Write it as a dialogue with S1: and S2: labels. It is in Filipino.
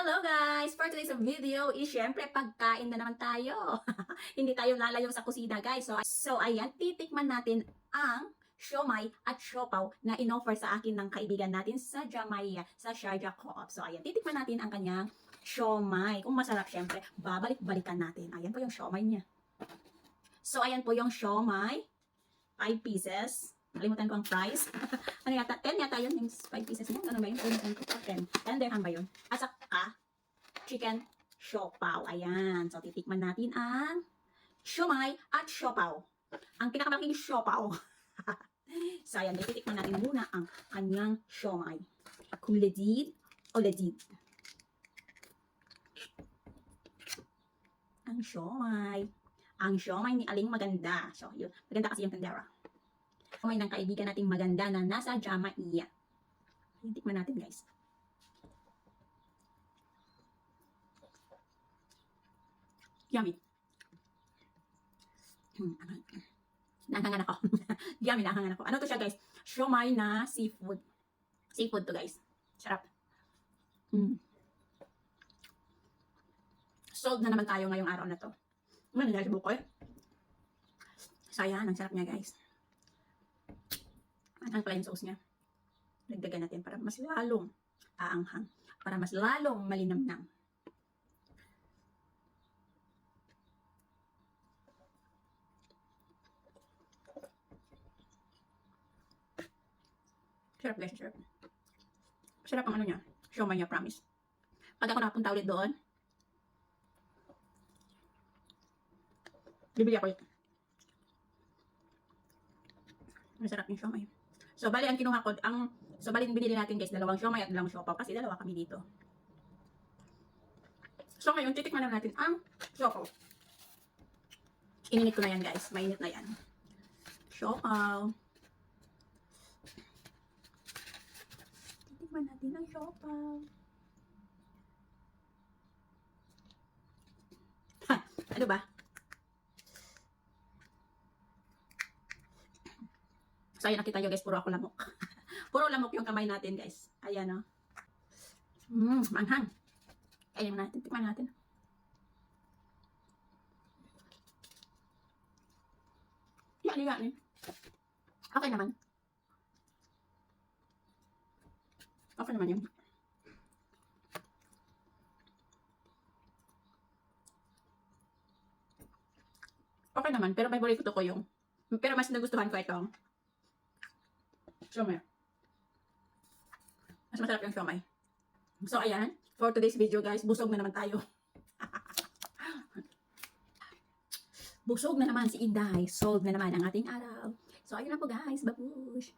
S1: Hello guys! For today's video is syempre pagkain na naman tayo. Hindi tayo lalayo sa kusina guys. So, so ayan, titikman natin ang siomay at siopaw na inoffer sa akin ng kaibigan natin sa Jamaica, sa Sharjah Co-op. So ayan, titikman natin ang kanyang siomay. Kung masarap syempre, babalik-balikan natin. Ayan po yung siomay niya. So ayan po yung siomay. 5 pieces. Nalimutan ko ang price. ano yata? 10 yata yun. Yung 5 pieces niya. Ano ba yun? Nalimutan ko. 10. 10 dirham ba yun? At saka, chicken siopaw. Ayan. So, titikman natin ang siomay at siopaw. Ang pinakamalaking siopaw. so, ayan. Titikman natin muna ang kanyang siomay. Kung legit o legit. Ang siomay. Ang siomay ni Aling Maganda. So, yun. Maganda kasi yung tandera. Siomay ng kaibigan nating maganda na nasa Jamaica. Tikman natin, guys. Yummy. Hmm, ano- Nahangan ako. Yummy, nahangan ako. Ano to siya, guys? Siomay na seafood. Seafood to, guys. Sarap. Hmm. Sold na naman tayo ngayong araw na to. Ano sa bukoy? So, ayan. Ang sarap niya, guys. Ang pala yung sauce niya. Dagdagan natin para mas lalong aanghang. Para mas lalong malinamnam. Sarap guys, sarap. Sarap ang ano niya. Siomay niya, promise. Pag ako napunta ulit doon, bibili ako ito. Masarap yung siomay. So, bali ang kinuha ko, ang, so, bali binili natin guys, dalawang siomay at dalawang siopaw kasi dalawa kami dito. So, ngayon, titikman na natin ang siopaw. Ininit ko na yan guys, mainit na yan. Siopaw. Titikman natin ang siopaw. Ha, ano ba? So, ayan, nakita nyo guys, puro ako lamok. puro lamok yung kamay natin guys. Ayan, o. Mmm, manghang. Ayan natin, tikman natin. Yani, yani. Okay naman. Okay naman yun. Okay naman, pero favorite ko yung pero mas nagustuhan ko itong siomay. Mas masarap yung siomay. So, ayan. For today's video, guys, busog na naman tayo. busog na naman si Inday. Solved na naman ang ating araw. So, ayun na po, guys. Babush.